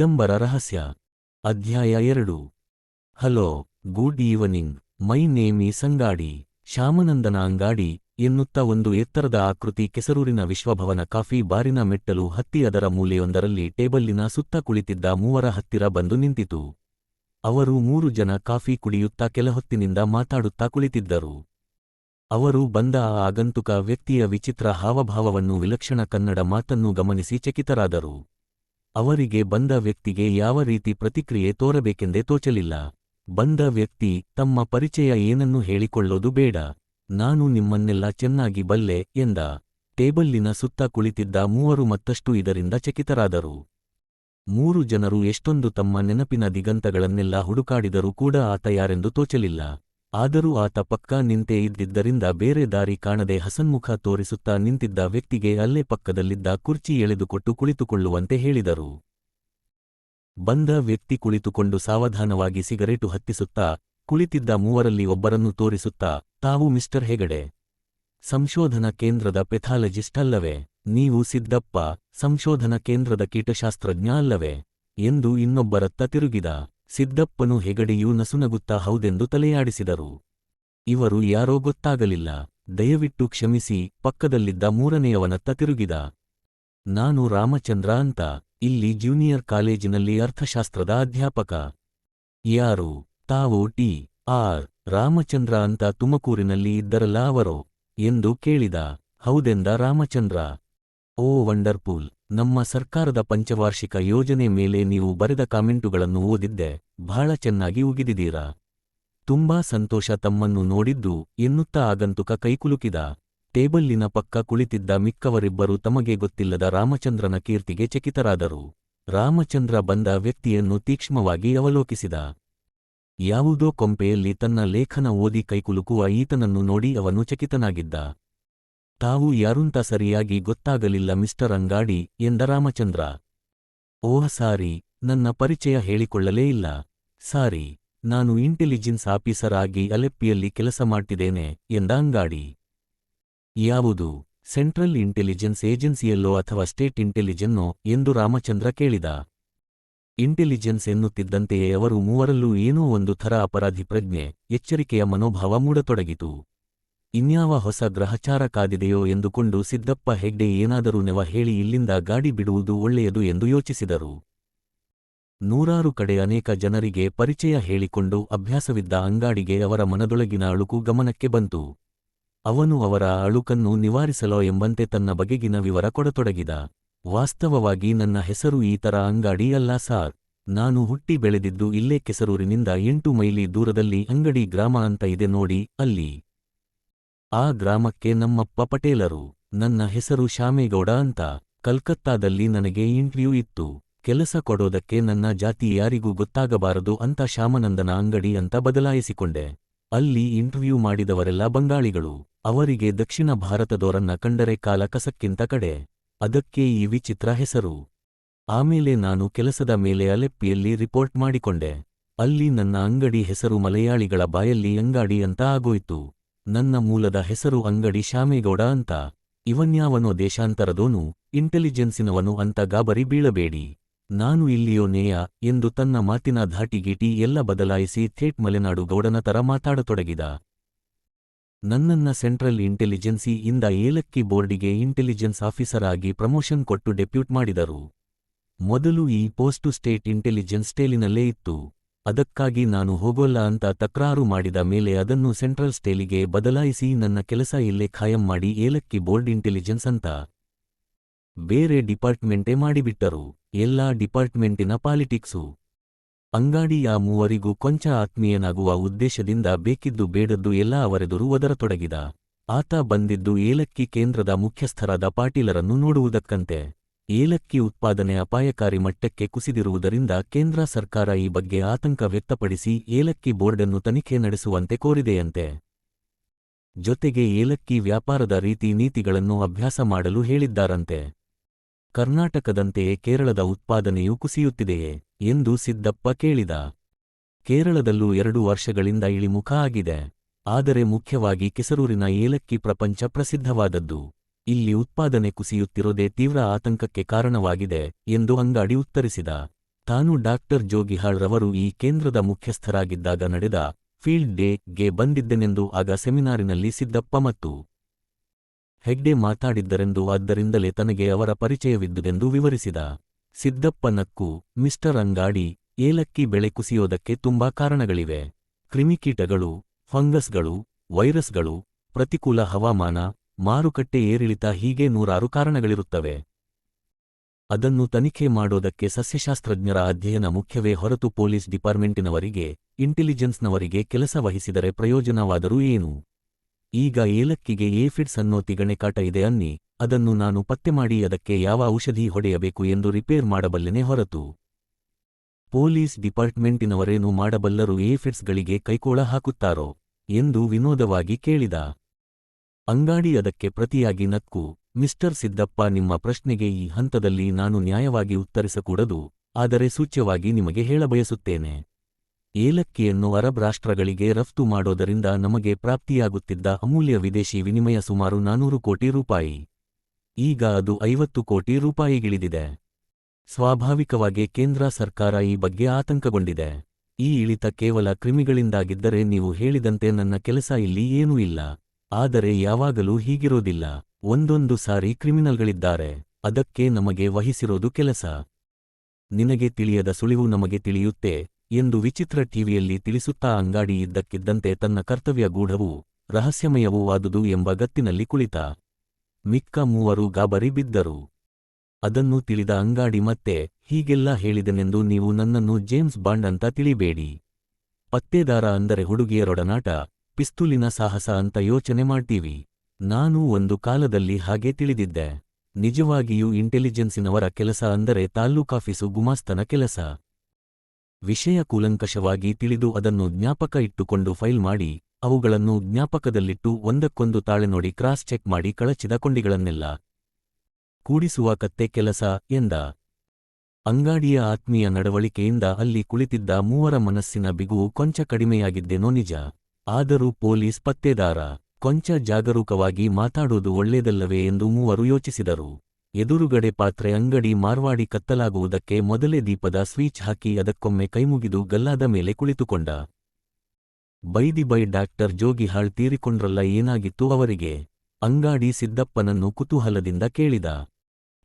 ದಿಗಂಬರ ರಹಸ್ಯ, ಅಧ್ಯಾಯ ಎರಡು. Hello, good evening, my name Sangadi Shyamanandana Angadi ಎನ್ನುತ್ತ ಒಂದು ಎತ್ತರದ ಆಕೃತಿ ಕೆಸರೂರಿನ ವಿಶ್ವಭವನ ಕಾಫಿ ಬಾರಿನ ಮೆಟ್ಟಲು ಹತ್ತಿ ಅದರ ಮೂಲೆಯೊಂದರಲ್ಲಿ ಟೇಬಲ್ಲಿನ ಸುತ್ತ ಕುಳಿತಿದ್ದ ಮೂವರ ಹತ್ತಿರ ಬಂದು ನಿಂತಿತು. ಅವರು ಮೂರು ಜನ ಕಾಫಿ ಕುಡಿಯುತ್ತಾ ಕೆಲಹೊತ್ತಿನಿಂದ ಮಾತಾಡುತ್ತಾ ಕುಳಿತಿದ್ದರು. ಅವರು ಬಂದ ಆ ಆಗಂತುಕ ವ್ಯಕ್ತಿಯ ವಿಚಿತ್ರ ಹಾವಭಾವವನ್ನು ವಿಲಕ್ಷಣ ಕನ್ನಡ ಮಾತನ್ನು ಗಮನಿಸಿ ಚಕಿತರಾದರು. ಅವರಿಗೆ ಬಂದ ವ್ಯಕ್ತಿಗೆ ಯಾವ ರೀತಿ ಪ್ರತಿಕ್ರಿಯೆ ತೋರಬೇಕೆಂದೇ ತೋಚಲಿಲ್ಲ. ಬಂದ ವ್ಯಕ್ತಿ, ತಮ್ಮ ಪರಿಚಯ ಏನನ್ನು ಹೇಳಿಕೊಳ್ಳೋದು ಬೇಡ. ನಾನು ನಿಮ್ಮನ್ನೆಲ್ಲ ಚೆನ್ನಾಗಿ ಬಲ್ಲೆ, ಎಂದ. ಟೇಬಲ್ಲಿನ ಸುತ್ತ ಕುಳಿತಿದ್ದ ಮೂವರು ಮತ್ತಷ್ಟು ಇದರಿಂದ ಚಕಿತರಾದರು. ಮೂರು ಜನರು ಎಷ್ಟೊಂದು ತಮ್ಮ ನೆನಪಿನ ದಿಗಂತಗಳನ್ನೆಲ್ಲ ಹುಡುಕಾಡಿದರೂ ಕೂಡ ಆತ ಯಾರೆಂದು ತೋಚಲಿಲ್ಲ. ಆದರೂ ಆತ ಪಕ್ಕ ನಿಂತೇ ಇದ್ದಿದ್ದರಿಂದ ಬೇರೆ ದಾರಿ ಕಾಣದೆ ಹಸನ್ಮುಖ ತೋರಿಸುತ್ತಾ ನಿಂತಿದ್ದ ವ್ಯಕ್ತಿಗೆ ಅಲ್ಲೇ ಪಕ್ಕದಲ್ಲಿದ್ದ ಕುರ್ಚಿ ಎಳೆದುಕೊಟ್ಟು ಕುಳಿತುಕೊಳ್ಳುವಂತೆ ಹೇಳಿದರು. ಬಂದ ವ್ಯಕ್ತಿ ಕುಳಿತುಕೊಂಡು ಸಾವಧಾನವಾಗಿ ಸಿಗರೇಟು ಹತ್ತಿಸುತ್ತಾ, ಕುಳಿತಿದ್ದ ಮೂವರಲ್ಲಿ ಒಬ್ಬರನ್ನು ತೋರಿಸುತ್ತಾ, ತಾವು ಮಿಸ್ಟರ್ ಹೆಗಡೆ. ಸಂಶೋಧನಾ ಕೇಂದ್ರದ ಪೆಥಾಲಜಿಸ್ಟ್ ಅಲ್ಲವೇ? ನೀವು ಸಿದ್ದಪ್ಪ, ಸಂಶೋಧನಾ ಕೇಂದ್ರದ ಕೀಟಶಾಸ್ತ್ರಜ್ಞ ಅಲ್ಲವೇ? ಎಂದು ಇನ್ನೊಬ್ಬರತ್ತ ತಿರುಗಿದ. ಸಿದ್ದಪ್ಪನು ಹೆಗಡೆಯೂ ನಸುನಗುತ್ತಾ ಹೌದೆಂದು ತಲೆಯಾಡಿಸಿದರು. ಇವರು ಯಾರೋ ಗೊತ್ತಾಗಲಿಲ್ಲ. ದಯವಿಟ್ಟು ಕ್ಷಮಿಸಿ, ಪಕ್ಕದಲ್ಲಿದ್ದ ಮೂರನೆಯವನತ್ತ ತಿರುಗಿದ. ನಾನು ರಾಮಚಂದ್ರ ಅಂತ, ಇಲ್ಲಿ ಜೂನಿಯರ್ ಕಾಲೇಜಿನಲ್ಲಿ ಅರ್ಥಶಾಸ್ತ್ರದ ಅಧ್ಯಾಪಕ. ಯಾರು? ತಾವು ಟಿ. ಆರ್. ರಾಮಚಂದ್ರ ಅಂತ ತುಮಕೂರಿನಲ್ಲಿ ಇದ್ದರಲ್ಲ ಅವರೋ? ಎಂದು ಕೇಳಿದ. ಹೌದೆಂದ ರಾಮಚಂದ್ರ? ಓ ವಂಡರ್ಪೂಲ್, ನಮ್ಮ ಸರ್ಕಾರದ ಪಂಚವಾರ್ಷಿಕ ಯೋಜನೆ ಮೇಲೆ ನೀವು ಬರೆದ ಕಾಮೆಂಟುಗಳನ್ನು ಓದಿದ್ದೆ ಬಹಳ ಚೆನ್ನಾಗಿ ಉಗಿದಿದ್ದೀರಾ? ತುಂಬಾ ಸಂತೋಷ ತಮ್ಮನ್ನು ನೋಡಿದ್ದು, ಎನ್ನುತ್ತಾ ಆಗಂತುಕ ಕೈಕುಲುಕಿದ, ಟೇಬಲ್ಲಿನ ಪಕ್ಕ ಕುಳಿತಿದ್ದ ಮಿಕ್ಕವರಿಬ್ಬರು ತಮಗೆ ಗೊತ್ತಿಲ್ಲದ ರಾಮಚಂದ್ರನ ಕೀರ್ತಿಗೆ ಚಕಿತರಾದರು. ರಾಮಚಂದ್ರ ಬಂದ ವ್ಯಕ್ತಿಯನ್ನು ತೀಕ್ಷ್ಮವಾಗಿ ಅವಲೋಕಿಸಿದ. ಯಾವುದೋ ಕೊಂಪೆಯಲ್ಲಿ ತನ್ನ ಲೇಖನ ಓದಿ ಕೈಕುಲುಕುವ ಈತನನ್ನು ನೋಡಿ ಅವನು ಚಕಿತನಾಗಿದ್ದ. ತಾವು ಯಾರುಂತ ಸರಿಯಾಗಿ ಗೊತ್ತಾಗಲಿಲ್ಲ ಮಿಸ್ಟರ್ ಅಂಗಾಡಿ ಎಂದ ರಾಮಚಂದ್ರ. ಓಹ ಸಾರಿ, ನನ್ನ ಪರಿಚಯ ಹೇಳಿಕೊಳ್ಳಲೇ ಇಲ್ಲ. ಸಾರಿ, ನಾನು ಇಂಟೆಲಿಜೆನ್ಸ್ ಆಫೀಸರ್ ಆಗಿ ಅಲೆಪ್ಪಿಯಲ್ಲಿ ಕೆಲಸ ಮಾಡ್ತಿದ್ದೇನೆ, ಎಂದ ಅಂಗಾಡಿ. ಯಾವುದು, ಸೆಂಟ್ರಲ್ ಇಂಟೆಲಿಜೆನ್ಸ್ ಏಜೆನ್ಸಿಯಲ್ಲೋ ಅಥವಾ ಸ್ಟೇಟ್ ಇಂಟೆಲಿಜೆನ್ನೋ ಎಂದು ರಾಮಚಂದ್ರ ಕೇಳಿದ. ಇಂಟೆಲಿಜೆನ್ಸ್ ಎನ್ನುತ್ತಿದ್ದಂತೆಯೇ ಅವರು ಮೂವರಲ್ಲೂ ಏನೋ ಒಂದು ಥರ ಅಪರಾಧಿ ಪ್ರಜ್ಞೆ, ಎಚ್ಚರಿಕೆಯ ಮನೋಭಾವ ಮೂಡತೊಡಗಿತು. ಇನ್ಯಾವ ಹೊಸ ಗ್ರಹಚಾರ ಕಾದಿದೆಯೋ ಎಂದುಕೊಂಡು ಸಿದ್ದಪ್ಪ ಹೆಗ್ಡೆ ಏನಾದರೂ ನೆವ ಹೇಳಿ ಇಲ್ಲಿಂದ ಗಾಡಿ ಬಿಡುವುದು ಒಳ್ಳೆಯದು ಎಂದು ಯೋಚಿಸಿದರು. ನೂರಾರು ಕಡೆ ಅನೇಕ ಜನರಿಗೆ ಪರಿಚಯ ಹೇಳಿಕೊಂಡು ಅಭ್ಯಾಸವಿದ್ದ ಅಂಗಾಡಿಗೆ ಅವರ ಮನದೊಳಗಿನ ಅಳುಕು ಗಮನಕ್ಕೆ ಬಂತು. ಅವನು ಅವರ ಅಳುಕನ್ನು ನಿವಾರಿಸಲೋ ಎಂಬಂತೆ ತನ್ನ ಬಗೆಗಿನ ವಿವರ ಕೊಡತೊಡಗಿದ. ವಾಸ್ತವವಾಗಿ ನನ್ನ ಹೆಸರು ಈ ತರ ಅಂಗಾಡಿ ಅಲ್ಲ ಸಾರ್. ನಾನು ಹುಟ್ಟಿ ಬೆಳೆದಿದ್ದು ಇಲ್ಲೇ ಕೆಸರೂರಿನಿಂದ ಎಂಟು ಮೈಲಿ ದೂರದಲ್ಲಿ ಅಂಗಡಿ ಗ್ರಾಮ ಅಂತ ಇದೆ ನೋಡಿ, ಅಲ್ಲಿ ಆ ಗ್ರಾಮಕ್ಕೆ ನಮ್ಮಪ್ಪ ಪಟೇಲರು, ನನ್ನ ಹೆಸರು ಶ್ಯಾಮೇಗೌಡ ಅಂತ ಕಲ್ಕತ್ತಾದಲ್ಲಿ ನನಗೆ ಇಂಟರ್ವ್ಯೂ ಇತ್ತು. ಕೆಲಸ ಕೊಡೋದಕ್ಕೆ ನನ್ನ ಜಾತಿ ಯಾರಿಗೂ ಗೊತ್ತಾಗಬಾರದು ಅಂತ ಶ್ಯಾಮನಂದನ ಅಂಗಡಿ ಅಂತ ಬದಲಾಯಿಸಿಕೊಂಡೆ. ಅಲ್ಲಿ ಇಂಟರ್ವ್ಯೂ ಮಾಡಿದವರೆಲ್ಲ ಬಂಗಾಳಿಗಳು. ಅವರಿಗೆ ದಕ್ಷಿಣ ಭಾರತದವರನ್ನ ಕಂಡರೆ ಕಾಲ ಕಸಕ್ಕಿಂತ ಕಡೆ. ಅದಕ್ಕೆ ಈ ವಿಚಿತ್ರ ಹೆಸರು. ಆಮೇಲೆ ನಾನು ಕೆಲಸದ ಮೇಲೆ ಅಲೆಪ್ಪಿಯಲ್ಲಿ ರಿಪೋರ್ಟ್ ಮಾಡಿಕೊಂಡೆ. ಅಲ್ಲಿ ನನ್ನ ಅಂಗಡಿ ಹೆಸರು ಮಲಯಾಳಿಗಳ ಬಾಯಲ್ಲಿ ಅಂಗಾಡಿ ಅಂತ ಆಗೋಯ್ತು. ನನ್ನ ಮೂಲದ ಹೆಸರು ಅಂಗಡಿ ಶ್ಯಾಮೇಗೌಡ ಅಂತ. ಇವನ್ಯಾವನೋ ದೇಶಾಂತರದೋನು, ಇಂಟೆಲಿಜೆನ್ಸಿನವನು ಅಂತ ಗಾಬರಿ ಬೀಳಬೇಡಿ. ನಾನು ಇಲ್ಲಿಯೋ ನೇಯ ಎಂದು ತನ್ನ ಮಾತಿನ ಧಾಟಿಗೀಟಿ ಎಲ್ಲ ಬದಲಾಯಿಸಿ ಥೇಟ್ ಮಲೆನಾಡು ಗೌಡನ ತರ ಮಾತಾಡತೊಡಗಿದ. ನನ್ನನ್ನ ಸೆಂಟ್ರಲ್ ಇಂಟೆಲಿಜೆನ್ಸಿ ಇಂದ ಏಲಕ್ಕಿ ಬೋರ್ಡಿಗೆ ಇಂಟೆಲಿಜೆನ್ಸ್ ಆಫೀಸರ್ ಆಗಿ ಪ್ರಮೋಷನ್ ಕೊಟ್ಟು ಡೆಪ್ಯೂಟ್ ಮಾಡಿದರು. ಮೊದಲು ಈ ಪೋಸ್ಟು ಸ್ಟೇಟ್ ಇಂಟೆಲಿಜೆನ್ಸ್ ಸ್ಟೇಲಿನಲ್ಲೇ ಇತ್ತು. ಅದಕ್ಕಾಗಿ ನಾನು ಹೋಗೋಲ್ಲ ಅಂತ ತಕರಾರು ಮಾಡಿದ ಮೇಲೆ ಅದನ್ನು ಸೆಂಟ್ರಲ್ ಸ್ಟೇಲಿಗೆ ಬದಲಾಯಿಸಿ ನನ್ನ ಕೆಲಸ ಇಲ್ಲೇ ಖಾಯಂ ಮಾಡಿ ಏಲಕ್ಕಿ ಬೋರ್ಡ್ ಇಂಟೆಲಿಜೆನ್ಸ್ ಅಂತ. ಬೇರೆ ಡಿಪಾರ್ಟ್ಮೆಂಟೇ ಮಾಡಿಬಿಟ್ಟರು. ಎಲ್ಲಾ ಡಿಪಾರ್ಟ್ಮೆಂಟಿನ ಪಾಲಿಟಿಕ್ಸು. ಅಂಗಾಡಿ ಆ ಮೂವರಿಗೂ ಕೊಂಚ ಆತ್ಮೀಯನಾಗುವ ಉದ್ದೇಶದಿಂದ ಬೇಕಿದ್ದು ಬೇಡದ್ದು ಎಲ್ಲ ಅವರೆದುರು ಒದರತೊಡಗಿದ. ಆತ ಬಂದಿದ್ದು ಏಲಕ್ಕಿ ಕೇಂದ್ರದ ಮುಖ್ಯಸ್ಥರಾದ ಪಾಟೀಲರನ್ನು ನೋಡುವುದಕ್ಕಂತೆ. ಏಲಕ್ಕಿ ಉತ್ಪಾದನೆ ಅಪಾಯಕಾರಿ ಮಟ್ಟಕ್ಕೆ ಕುಸಿದಿರುವುದರಿಂದ ಕೇಂದ್ರ ಸರ್ಕಾರ ಈ ಬಗ್ಗೆ ಆತಂಕ ವ್ಯಕ್ತಪಡಿಸಿ ಏಲಕ್ಕಿ ಬೋರ್ಡನ್ನು ತನಿಖೆ ನಡೆಸುವಂತೆ ಕೋರಿದೆಯಂತೆ. ಜೊತೆಗೆ ಏಲಕ್ಕಿ ವ್ಯಾಪಾರದ ರೀತಿ ನೀತಿಗಳನ್ನು ಅಭ್ಯಾಸ ಮಾಡಲು ಹೇಳಿದ್ದಾರಂತೆ. ಕರ್ನಾಟಕದಂತೆಯೇ ಕೇರಳದ ಉತ್ಪಾದನೆಯೂ ಕುಸಿಯುತ್ತಿದೆಯೇ ಎಂದು ಸಿದ್ದಪ್ಪ ಕೇಳಿದ. ಕೇರಳದಲ್ಲೂ ಎರಡು ವರ್ಷಗಳಿಂದ ಇಳಿಮುಖ ಆಗಿದೆ. ಆದರೆ ಮುಖ್ಯವಾಗಿ ಕೆಸರೂರಿನ ಏಲಕ್ಕಿ ಪ್ರಪಂಚ ಪ್ರಸಿದ್ಧವಾದದ್ದು. ಇಲ್ಲಿ ಉತ್ಪಾದನೆ ಕುಸಿಯುತ್ತಿರೋದೇ ತೀವ್ರ ಆತಂಕಕ್ಕೆ ಕಾರಣವಾಗಿದೆ ಎಂದು ಅಂಗಾಡಿ ಉತ್ತರಿಸಿದ. ತಾನು ಡಾಕ್ಟರ್ ಜೋಗಿಹಾಳ್ ರವರು ಈ ಕೇಂದ್ರದ ಮುಖ್ಯಸ್ಥರಾಗಿದ್ದಾಗ ನಡೆದ ಫೀಲ್ಡ್ ಡೇ ಗೆ ಬಂದಿದ್ದೆನೆಂದು ಆಗ ಸೆಮಿನಾರಿನಲ್ಲಿ ಸಿದ್ದಪ್ಪ ಮತ್ತು ಹೆಗ್ಡೆ ಮಾತಾಡಿದ್ದರೆಂದು ಆದ್ದರಿಂದಲೇ ತನಗೆ ಅವರ ಪರಿಚಯವಿದ್ದುದೆಂದು ವಿವರಿಸಿದ. ಸಿದ್ದಪ್ಪ ನಕ್ಕು ಮಿಸ್ಟರ್ ಅಂಗಾಡಿ ಏಲಕ್ಕಿ ಬೆಳೆ ಕುಸಿಯೋದಕ್ಕೆ ತುಂಬಾ ಕಾರಣಗಳಿವೆ. ಕ್ರಿಮಿಕೀಟಗಳು ಫಂಗಸ್ಗಳು, ವೈರಸ್ಗಳು, ಪ್ರತಿಕೂಲ ಹವಾಮಾನ ಮಾರುಕಟ್ಟೆ ಏರಿಳಿತ ಹೀಗೆ ನೂರಾರು ಕಾರಣಗಳಿರುತ್ತವೆ. ಅದನ್ನು ತನಿಖೆ ಮಾಡೋದಕ್ಕೆ ಸಸ್ಯಶಾಸ್ತ್ರಜ್ಞರ ಅಧ್ಯಯನ ಮುಖ್ಯವೇ ಹೊರತು ಪೊಲೀಸ್ ಡಿಪಾರ್ಟ್ಮೆಂಟಿನವರಿಗೆ, ಇಂಟೆಲಿಜೆನ್ಸ್ನವರಿಗೆ ಕೆಲಸ ವಹಿಸಿದರೆ ಪ್ರಯೋಜನವಾದರೂ ಏನು? ಈಗ ಏಲಕ್ಕಿಗೆ ಏಫಿಡ್ಸ್ ಅನ್ನೋ ತಿಗಣೆ ಕಾಟ ಇದೆ ಅನ್ನಿ, ಅದನ್ನು ನಾನು ಪತ್ತೆ ಮಾಡಿ ಅದಕ್ಕೆ ಯಾವ ಔಷಧಿ ಹೊಡೆಯಬೇಕು ಎಂದು ರಿಪೇರ್ ಮಾಡಬಲ್ಲೆನೆ ಹೊರತು. ಪೊಲೀಸ್ ಡಿಪಾರ್ಟ್ಮೆಂಟಿನವರೇನು ಮಾಡಬಲ್ಲರು ಏಫಿಡ್ಸ್ಗಳಿಗೆ ಕೈಕೋಳ ಹಾಕುತ್ತಾರೋ? ಎಂದು ವಿನೋದವಾಗಿ ಕೇಳಿದ. ಅಂಗಾಡಿ ಅದಕ್ಕೆ ಪ್ರತಿಯಾಗಿ ನಕ್ಕು, ಮಿಸ್ಟರ್ ಸಿದ್ದಪ್ಪ, ನಿಮ್ಮ ಪ್ರಶ್ನೆಗೆ ಈ ಹಂತದಲ್ಲಿ ನಾನು ನ್ಯಾಯವಾಗಿ ಉತ್ತರಿಸಕೂಡದು, ಆದರೆ ಸೂಚ್ಯವಾಗಿ ನಿಮಗೆ ಹೇಳಬಯಸುತ್ತೇನೆ. ಏಲಕ್ಕಿಯನ್ನು ಅರಬ್ ರಾಷ್ಟ್ರಗಳಿಗೆ ರಫ್ತು ಮಾಡೋದರಿಂದ ನಮಗೆ ಪ್ರಾಪ್ತಿಯಾಗುತ್ತಿದ್ದ ಅಮೂಲ್ಯ ವಿದೇಶಿ ವಿನಿಮಯ ಸುಮಾರು ನಾನೂರು ಕೋಟಿ ರೂಪಾಯಿ. ಈಗ ಅದು ಐವತ್ತು ಕೋಟಿ ರೂಪಾಯಿಗಿಳಿದಿದೆ. ಸ್ವಾಭಾವಿಕವಾಗಿ ಕೇಂದ್ರ ಸರ್ಕಾರ ಈ ಬಗ್ಗೆ ಆತಂಕಗೊಂಡಿದೆ. ಈ ಇಳಿತ ಕೇವಲ ಕ್ರಿಮಿಗಳಿಂದಾಗಿದ್ದರೆ ನೀವು ಹೇಳಿದಂತೆ ನನ್ನ ಕೆಲಸ ಇಲ್ಲಿ ಏನೂ ಇಲ್ಲ. ಆದರೆ ಯಾವಾಗಲೂ ಹೀಗಿರೋದಿಲ್ಲ. ಒಂದೊಂದು ಸಾರಿ ಕ್ರಿಮಿನಲ್ಗಳಿದ್ದಾರೆ. ಅದಕ್ಕೆ ನಮಗೆ ವಹಿಸಿರೋದು ಕೆಲಸ. ನಿನಗೆ ತಿಳಿಯದ ಸುಳಿವು ನಮಗೆ ತಿಳಿಯುತ್ತೆ ಎಂದು ವಿಚಿತ್ರ ಟಿವಿಯಲ್ಲಿ ತಿಳಿಸುತ್ತಾ ಅಂಗಾಡಿ ಇದ್ದಕ್ಕಿದ್ದಂತೆ ತನ್ನ ಕರ್ತವ್ಯ ಗೂಢವೂ ರಹಸ್ಯಮಯವೂ ಆದುದು ಎಂಬ ಗತ್ತಿನಲ್ಲಿ ಕುಳಿತ. ಮಿಕ್ಕ ಮೂವರು ಗಾಬರಿ ಬಿದ್ದರು. ಅದನ್ನು ತಿಳಿದ ಅಂಗಾಡಿ ಮತ್ತೆ, ಹೀಗೆಲ್ಲ ಹೇಳಿದನೆಂದು ನೀವು ನನ್ನನ್ನು ಜೇಮ್ಸ್ ಬಾಂಡ್ ಅಂತ ತಿಳಿಬೇಡಿ. ಪತ್ತೇದಾರ ಅಂದರೆ ಹುಡುಗಿಯರೊಡನಾಟ. ಪಿಸ್ತೂಲಿನ ಸಾಹಸ ಅಂತ ಯೋಚನೆ ಮಾಡ್ತೀವಿ. ನಾನು ಒಂದು ಕಾಲದಲ್ಲಿ ಹಾಗೆ ತಿಳಿದಿದ್ದೆ. ನಿಜವಾಗಿಯೂ ಇಂಟೆಲಿಜೆನ್ಸಿನವರ ಕೆಲಸ ಅಂದರೆ ತಾಲ್ಲೂಕಾಫೀಸು ಗುಮಾಸ್ತನ ಕೆಲಸ. ವಿಷಯ ಕೂಲಂಕಷವಾಗಿ ತಿಳಿದು ಅದನ್ನು ಜ್ಞಾಪಕ ಇಟ್ಟುಕೊಂಡು ಫೈಲ್ ಮಾಡಿ, ಅವುಗಳನ್ನು ಜ್ಞಾಪಕದಲ್ಲಿಟ್ಟು ಒಂದಕ್ಕೊಂದು ತಾಳೆ ನೋಡಿ ಕ್ರಾಸ್ ಚೆಕ್ ಮಾಡಿ ಕಳಚಿದ ಕೊಂಡಿಗಳನ್ನೆಲ್ಲ. ಕೂಡಿಸುವ ಕತ್ತೆ ಕೆಲಸ, ಎಂದ. ಅಂಗಾಡಿಯ ಆತ್ಮೀಯ ನಡವಳಿಕೆಯಿಂದ ಅಲ್ಲಿ ಕುಳಿತಿದ್ದ ಮೂವರ ಮನಸ್ಸಿನ ಬಿಗುವು ಕೊಂಚ ಕಡಿಮೆಯಾಗಿದ್ದೇನೋ ನಿಜ. ಆದರೂ ಪೊಲೀಸ್ ಪತ್ತೆದಾರ ಕೊಂಚ ಜಾಗರೂಕವಾಗಿ ಮಾತಾಡೋದು ಒಳ್ಳೆಯದಲ್ಲವೇ ಎಂದು ಮೂವರು ಯೋಚಿಸಿದರು. ಎದುರುಗಡೆ ಪಾತ್ರೆ ಅಂಗಡಿ ಮಾರ್ವಾಡಿ ಕತ್ತಲಾಗುವುದಕ್ಕೆ ಮೊದಲೇ ದೀಪದ ಸ್ವೀಚ್ ಹಾಕಿ ಅದಕ್ಕೊಮ್ಮೆ ಕೈಮುಗಿದು ಗಲ್ಲಾದ ಮೇಲೆ ಕುಳಿತುಕೊಂಡ. ಬೈದಿ ಬೈ ಡಾಕ್ಟರ್ ಜೋಗಿಹಾಳ್ ತೀರಿಕೊಂಡ್ರಲ್ಲ ಏನಾಗಿತ್ತು ಅವರಿಗೆ? ಅಂಗಾಡಿ ಸಿದ್ದಪ್ಪನನ್ನು ಕುತೂಹಲದಿಂದ ಕೇಳಿದ.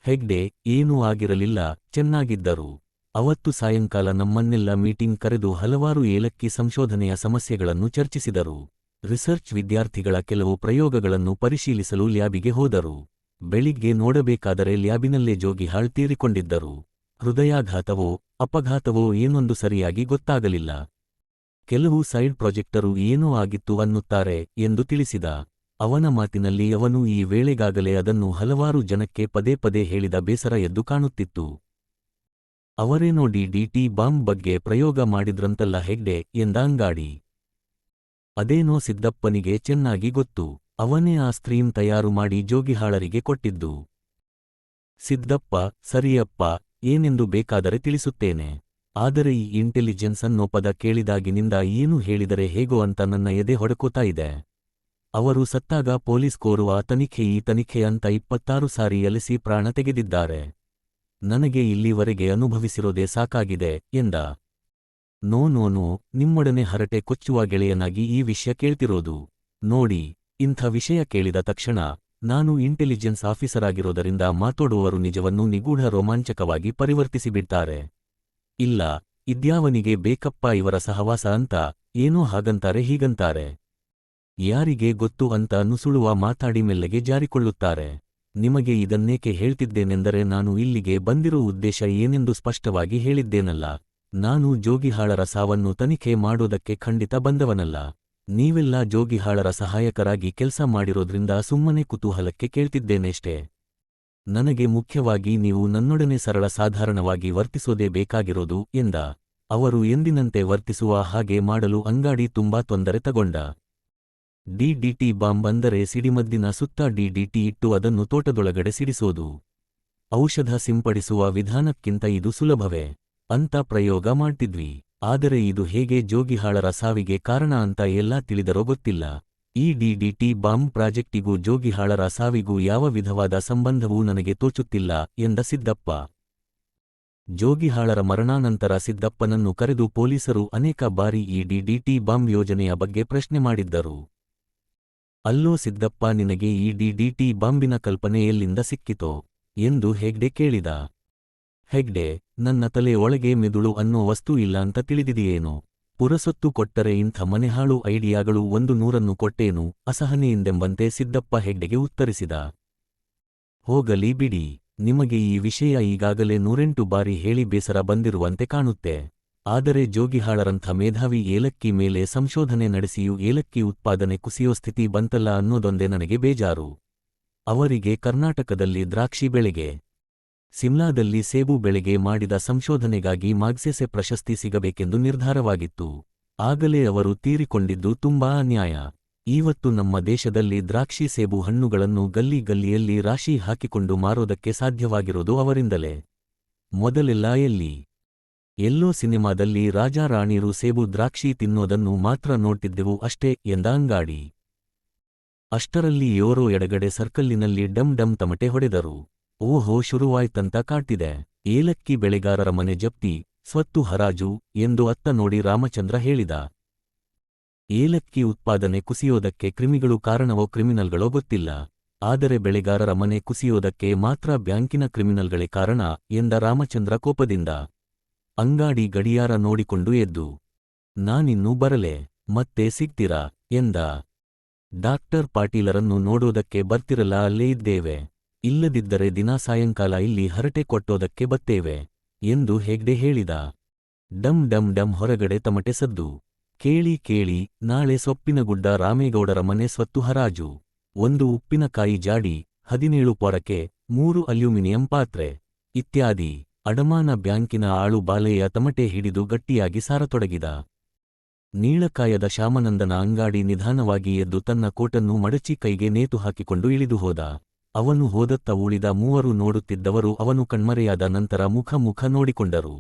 ಹೆಗ್ಡೆ, ಏನೂ ಆಗಿರಲಿಲ್ಲ, ಚೆನ್ನಾಗಿದ್ದರು. ಅವತ್ತು ಸಾಯಂಕಾಲ ನಮ್ಮನ್ನೆಲ್ಲ ಮೀಟಿಂಗ್ ಕರೆದು ಹಲವಾರು ಏಲಕ್ಕಿ ಸಂಶೋಧನೆಯ ಸಮಸ್ಯೆಗಳನ್ನು ಚರ್ಚಿಸಿದರು. ರಿಸರ್ಚ್ ವಿದ್ಯಾರ್ಥಿಗಳ ಕೆಲವು ಪ್ರಯೋಗಗಳನ್ನು ಪರಿಶೀಲಿಸಲು ಲ್ಯಾಬಿಗೆ ಹೋದರು. ಬೆಳಿಗ್ಗೆ ನೋಡಬೇಕಾದರೆ ಲ್ಯಾಬಿನಲ್ಲೇ ಜೋಗಿಹಾಳ್ ತೀರಿಕೊಂಡಿದ್ದರು. ಹೃದಯಾಘಾತವೋ, ಅಪಘಾತವೋ ಏನೊಂದು ಸರಿಯಾಗಿ ಗೊತ್ತಾಗಲಿಲ್ಲ. ಕೆಲವು ಸೈಡ್ ಪ್ರಾಜೆಕ್ಟರು ಏನೋ ಆಗಿತ್ತು ಅನ್ನುತ್ತಾರೆ ಎಂದು ತಿಳಿಸಿದ. ಅವನ ಮಾತಿನಲ್ಲಿ ಅವನು ಈ ವೇಳೆಗಾಗಲೇ ಅದನ್ನು ಹಲವಾರು ಜನಕ್ಕೆ ಪದೇ ಪದೇ ಹೇಳಿದ ಬೇಸರ ಎದ್ದು ಕಾಣುತ್ತಿತ್ತು. ಅವರೇನೋ ಡಿಡಿಟಿ ಬಾಂಬ್ ಬಗ್ಗೆ ಪ್ರಯೋಗ ಮಾಡಿದ್ರಂತಲ್ಲ ಹೆಗ್ಡೆ ಎಂದ ಅಂಗಾಡಿ. ಅದೇನೋ ಸಿದ್ದಪ್ಪನಿಗೆ ಚೆನ್ನಾಗಿ ಗೊತ್ತು, ಅವನೇ ಆ ಸ್ತ್ರೀಮ್ ತಯಾರು ಮಾಡಿ ಜೋಗಿಹಾಳರಿಗೆ ಕೊಟ್ಟಿದ್ದು. ಸಿದ್ದಪ್ಪ, ಸರಿಯಪ್ಪ, ಏನೆಂದು ಬೇಕಾದರೆ ತಿಳಿಸುತ್ತೇನೆ. ಆದರೆ ಈ ಇಂಟೆಲಿಜೆನ್ಸ್ ಅನ್ನೋ ಪದ ಕೇಳಿದಾಗಿನಿಂದ ಏನು ಹೇಳಿದರೆ ಹೇಗೋ ಅಂತ ನನ್ನ ಎದೆ ಹೊಡಕೋತಾ ಇದೆ. ಅವರು ಸತ್ತಾಗ ಪೊಲೀಸ್ ಕೋರುವ ತನಿಖೆ ಈ ತನಿಖೆ ಅಂತ ಇಪ್ಪತ್ತಾರು ಸಾರಿ ಅಲಿಸಿ ಪ್ರಾಣ ತೆಗೆದಿದ್ದಾರೆ. ನನಗೆ ಇಲ್ಲಿವರೆಗೆ ಅನುಭವಿಸಿರೋದೇ ಸಾಕಾಗಿದೆ ಎಂದ. ನೋ ನೋ ನೋ, ನಿಮ್ಮೊಡನೆ ಹರಟೆ ಕೊಚ್ಚುವ ಗೆಳೆಯನಾಗಿ ಈ ವಿಷಯ ಕೇಳ್ತಿರೋದು. ನೋಡಿ, ಇಂಥ ವಿಷಯ ಕೇಳಿದ ತಕ್ಷಣ ನಾನು ಇಂಟೆಲಿಜೆನ್ಸ್ ಆಫೀಸರ್ ಆಗಿರೋದರಿಂದ ಮಾತೋಡುವವರು ನಿಜವನ್ನು ನಿಗೂಢ ರೋಮಾಂಚಕವಾಗಿ ಪರಿವರ್ತಿಸಿಬಿಡ್ತಾರೆ. ಇಲ್ಲ, ಇದ್ಯಾವನಿಗೆ ಬೇಕಪ್ಪ ಇವರ ಸಹವಾಸ ಅಂತ, ಏನೋ ಹಾಗಂತಾರೆ ಹೀಗಂತಾರೆ. ಯಾರಿಗೆ ಗೊತ್ತು ಅಂತ ನುಸುಳುವ ಮಾತಾಡಿ ಮೆಲ್ಲಗೆ ಜಾರಿಕೊಳ್ಳುತ್ತಾರೆ. ನಿಮಗೆ ಇದನ್ನೇಕೆ ಹೇಳ್ತಿದ್ದೇನೆಂದರೆ ನಾನು ಇಲ್ಲಿಗೆ ಬಂದಿರೋ ಉದ್ದೇಶ ಏನೆಂದು ಸ್ಪಷ್ಟವಾಗಿ ಹೇಳಿದ್ದೇನಲ್ಲ. ನಾನು ಜೋಗಿಹಾಳರ ಸಾವನ್ನು ತನಿಖೆ ಮಾಡೋದಕ್ಕೆ ಖಂಡಿತ ಬಂದವನಲ್ಲ. ನೀವೆಲ್ಲ ಜೋಗಿಹಾಳರ ಸಹಾಯಕರಾಗಿ ಕೆಲಸ ಮಾಡಿರೋದ್ರಿಂದ ಸುಮ್ಮನೆ ಕುತೂಹಲಕ್ಕೆ ಕೇಳ್ತಿದ್ದೇನೆಷ್ಟೇ. ನನಗೆ ಮುಖ್ಯವಾಗಿ ನೀವು ನನ್ನೊಡನೆ ಸರಳ ಸಾಧಾರಣವಾಗಿ ವರ್ತಿಸೋದೇ ಬೇಕಾಗಿರೋದು ಎಂದ. ಅವರು ಎಂದಿನಂತೆ ವರ್ತಿಸುವ ಹಾಗೆ ಮಾಡಲು ಅಂಗಾಡಿ ತುಂಬಾ ತೊಂದರೆ ತಗೊಂಡ. ಡಿಡಿಟಿ ಬಾಂಬ್ ಅಂದರೆ ಸಿಡಿಮದ್ದಿನ ಸುತ್ತ ಡಿಡಿಟಿ ಇಟ್ಟು ಅದನ್ನು ತೋಟದೊಳಗಡೆ ಸಿಡಿಸೋದು ಔಷಧ ಸಿಂಪಡಿಸುವ ವಿಧಾನಕ್ಕಿಂತ ಇದು ಸುಲಭವೇ? ಅಂತ ಪ್ರಯೋಗ ಮಾಡ್ತಿದ್ವಿ. ಆದರೆ ಇದು ಹೇಗೆ ಜೋಗಿಹಾಳರ ಸಾವಿಗೆ ಕಾರಣ ಅಂತ ಎಲ್ಲಾ ತಿಳಿದರೋ ಗೊತ್ತಿಲ್ಲ. ಈ ಡಿಡಿಟಿ ಬಾಂಬ್ ಪ್ರಾಜೆಕ್ಟಿಗೂ ಜೋಗಿಹಾಳರ ಸಾವಿಗೂ ಯಾವ ವಿಧವಾದ ಸಂಬಂಧವೂ ನನಗೆ ತೋಚುತ್ತಿಲ್ಲ ಎಂದ ಸಿದ್ದಪ್ಪ. ಜೋಗಿಹಾಳರ ಮರಣಾನಂತರ ಸಿದ್ದಪ್ಪನನ್ನು ಕರೆದು ಪೊಲೀಸರು ಅನೇಕ ಬಾರಿ ಈ ಡಿಡಿಟಿ ಬಾಂಬ್ ಯೋಜನೆಯ ಬಗ್ಗೆ ಪ್ರಶ್ನೆ ಮಾಡಿದ್ದರು. ಅಲ್ಲೋ ಸಿದ್ದಪ್ಪ ನಿನಗೆ ಈ ಡಿಡಿಟಿ ಬಾಂಬಿನ ಕಲ್ಪನೆ ಎಲ್ಲಿಂದ ಸಿಕ್ಕಿತೋ ಎಂದು ಹೆಗ್ಡೆ ಕೇಳಿದ. ಹೆಗ್ಡೆ, ನನ್ನ ತಲೆ ಒಳಗೆ ಮೆದುಳು ಅನ್ನೋ ವಸ್ತು ಇಲ್ಲ ಅಂತ ತಿಳಿದಿದೆಯೇನೋ? ಪುರಸೊತ್ತು ಕೊಟ್ಟರೆ ಇಂಥ ಮನೆಹಾಳು ಐಡಿಯಾಗಳು ಒಂದು ನೂರನ್ನು ಕೊಟ್ಟೇನು? ಅಸಹನೆಯಿಂದೆಂಬಂತೆ ಸಿದ್ದಪ್ಪ ಹೆಗ್ಡೆಗೆ ಉತ್ತರಿಸಿದ. ಹೋಗಲಿ ಬಿಡಿ, ನಿಮಗೆ ಈ ವಿಷಯ ಈಗಾಗಲೇ ನೂರೆಂಟು ಬಾರಿ ಹೇಳಿ ಬೇಸರ ಬಂದಿರುವಂತೆ ಕಾಣುತ್ತೆ. ಆದರೆ ಜೋಗಿಹಾಳರಂಥ ಮೇಧಾವಿ ಏಲಕ್ಕಿ ಮೇಲೆ ಸಂಶೋಧನೆ ನಡೆಸಿಯೂ ಏಲಕ್ಕಿ ಉತ್ಪಾದನೆ ಕುಸಿಯೋ ಸ್ಥಿತಿ ಬಂತಲ್ಲ ಅನ್ನೋದೊಂದೇ ನನಗೆ ಬೇಜಾರು. ಅವರಿಗೆ ಕರ್ನಾಟಕದಲ್ಲಿ ದ್ರಾಕ್ಷಿ ಬೆಳೆಗೆ, ಸಿಮ್ಲಾದಲ್ಲಿ ಸೇಬು ಬೆಳೆಗೆ ಮಾಡಿದ ಸಂಶೋಧನೆಗಾಗಿ ಮಾಗ್ಸೆಸೆ ಪ್ರಶಸ್ತಿ ಸಿಗಬೇಕೆಂದು ನಿರ್ಧಾರವಾಗಿತ್ತು. ಆಗಲೇ ಅವರು ತೀರಿಕೊಂಡಿದ್ದು ತುಂಬಾ ಅನ್ಯಾಯ. ಇವತ್ತು ನಮ್ಮ ದೇಶದಲ್ಲಿ ದ್ರಾಕ್ಷಿ ಸೇಬು ಹಣ್ಣುಗಳನ್ನು ಗಲ್ಲಿ ಗಲ್ಲಿಯಲ್ಲಿ ರಾಶಿ ಹಾಕಿಕೊಂಡು ಮಾರೋದಕ್ಕೆ ಸಾಧ್ಯವಾಗಿರೋದು ಅವರಿಂದಲೇ. ಮೊದಲೆಲ್ಲ ಎಲ್ಲಿ? ಎಲ್ಲೋ ಸಿನಿಮಾದಲ್ಲಿ ರಾಜಾರಾಣಿರು ಸೇಬು ದ್ರಾಕ್ಷಿ ತಿನ್ನೋದನ್ನು ಮಾತ್ರ ನೋಡ್ತಿದ್ದೆವು ಅಷ್ಟೇ ಎಂದ ಅಂಗಾಡಿ ಅಷ್ಟರಲ್ಲಿ ಯೋರೋ ಎಡಗಡೆ ಸರ್ಕಲ್ಲಿನಲ್ಲಿ ಡಮ್ ಡಮ್ ತಮಟೆ ಹೊಡೆದರು. ಓಹೋ ಶುರುವಾಯ್ತಂತ ಕಾಡ್ತಿದೆ. ಏಲಕ್ಕಿ ಬೆಳೆಗಾರರ ಮನೆ ಜಪ್ತಿ, ಸ್ವತ್ತು ಹರಾಜು ಎಂದು ಅತ್ತ ನೋಡಿ ರಾಮಚಂದ್ರ ಹೇಳಿದ. ಏಲಕ್ಕಿ ಉತ್ಪಾದನೆ ಕುಸಿಯೋದಕ್ಕೆ ಕ್ರಿಮಿಗಳು ಕಾರಣವೋ ಕ್ರಿಮಿನಲ್ಗಳೋ ಗೊತ್ತಿಲ್ಲ. ಆದರೆ ಬೆಳೆಗಾರರ ಮನೆ ಕುಸಿಯೋದಕ್ಕೆ ಮಾತ್ರ ಬ್ಯಾಂಕಿನ ಕ್ರಿಮಿನಲ್ಗಳೇ ಕಾರಣ ಎಂದ ರಾಮಚಂದ್ರ ಕೋಪದಿಂದ. ಅಂಗಾಡಿ ಗಡಿಯಾರ ನೋಡಿಕೊಂಡು ಎದ್ದು, ನಾನಿನ್ನೂ ಬರಲೆ, ಮತ್ತೆ ಸಿಗ್ತೀರಾ, ಎಂದ. ಡಾಕ್ಟರ್ ಪಾಟೀಲರನ್ನು ನೋಡೋದಕ್ಕೆ ಬರ್ತಿರಲ್ಲ, ಅಲ್ಲೇ ಇದ್ದೇವೆ. ಇಲ್ಲದಿದ್ದರೆ ದಿನಾ ಸಾಯಂಕಾಲ ಇಲ್ಲಿ ಹರಟೆ ಕೊಟ್ಟೋದಕ್ಕೆ ಬತ್ತೇವೆ, ಎಂದು ಹೆಗ್ಡೆ ಹೇಳಿದ. ಡಂ ಡಂ ಡಂ ಹೊರಗಡೆ ತಮಟೆ ಸದ್ದು. ಕೇಳಿ ಕೇಳಿ, ನಾಳೆ ಸೊಪ್ಪಿನಗುಡ್ಡ ರಾಮೇಗೌಡರ ಮನೆ ಸ್ವತ್ತು ಹರಾಜು. ಒಂದು ಉಪ್ಪಿನಕಾಯಿ ಜಾಡಿ, ಹದಿನೇಳು ಪೊರಕೆ, ಮೂರು ಅಲ್ಯೂಮಿನಿಯಂ ಪಾತ್ರೆ, ಇತ್ಯಾದಿ. ಅಡಮಾನ ಬ್ಯಾಂಕಿನ ಆಳು ಬಾಲೆಯ ತಮಟೆ ಹಿಡಿದು ಗಟ್ಟಿಯಾಗಿ ಸಾರತೊಡಗಿದ. ನೀಳಕಾಯದ ಶ್ಯಾಮನಂದನ ಅಂಗಾಡಿ ನಿಧಾನವಾಗಿ ಎದ್ದು ತನ್ನ ಕೋಟನ್ನು ಮಡಚಿ ಕೈಗೆ ನೇತು ಹಾಕಿಕೊಂಡು ಇಳಿದು ಹೋದ. ಅವನು ಹೋದತ್ತ ಉಳಿದ ಮೂವರು ನೋಡುತ್ತಿದ್ದವರು ಅವನು ಕಣ್ಮರೆಯಾದ ನಂತರ ಮುಖ ಮುಖ ನೋಡಿಕೊಂಡರು.